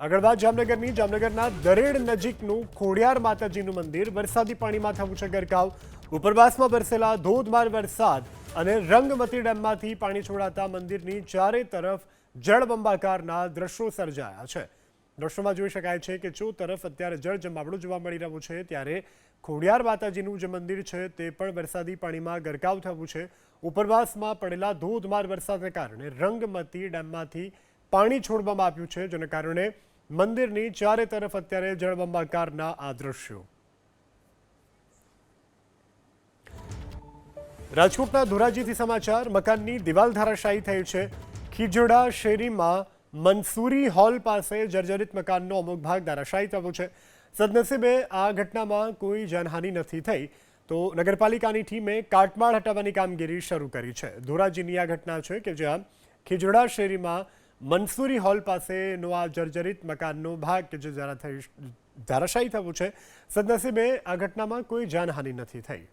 આગળ વાત જામનગરની. જામનગરના દરેડ નજીકનું ખોડિયાર માતાજીનું મંદિર વરસાદી પાણીમાં થવું છે ગરકાવ. ઉપરવાસમાં વરસેલા ધોધમાર વરસાદ અને રંગમતી ડેમમાંથી પાણી છોડાતા મંદિરની ચારે તરફ જળબંબાકારના દ્રશ્યો સર્જાયા છે. દ્રશ્યોમાં જોઈ શકાય છે કે ચો તરફ અત્યારે જળ જમાવડું જોવા મળી રહ્યું છે, ત્યારે ખોડિયાર માતાજીનું જે મંદિર છે, તે પણ વરસાદી પાણીમાં ગરકાવ થવું છે. ઉપરવાસમાં પડેલા ધોધમાર વરસાદને કારણે રંગમતી ડેમમાંથી પાણી છોડવામાં આવ્યું છે, જેને કારણે મંદિરની ચારે તરફ અત્યારે જળબંબાકારના આ દ્રશ્યો. રાજકોટના ધોરાજીથી સમાચાર, મકાનની દિવાલ ધારાશાયી થઈ છે. ખીજોડા શેરીમાં મંસૂરી હોલ પાસે જર્જરિત મકાનનો અમુક ભાગ ધારાશાયી થયો છે. સદનસીબે આ ઘટનામાં કોઈ જાનહાનિ નથી થઈ. તો નગરપાલિકાની ટીમે કાટમાળ હટાવવાની કામગીરી શરૂ કરી છે. ધોરાજીની આ ઘટના છે કે જ્યાં ખીજોડા શેરીમાં મંસૂરી હોલ પાસેનો આ જર્જરિત મકાનનો ભાગ કે જે જરા થઈ ધારાશાયી થયું છે. સદનસીબે આ ઘટનામાં કોઈ જાનહાનિ નથી થઈ.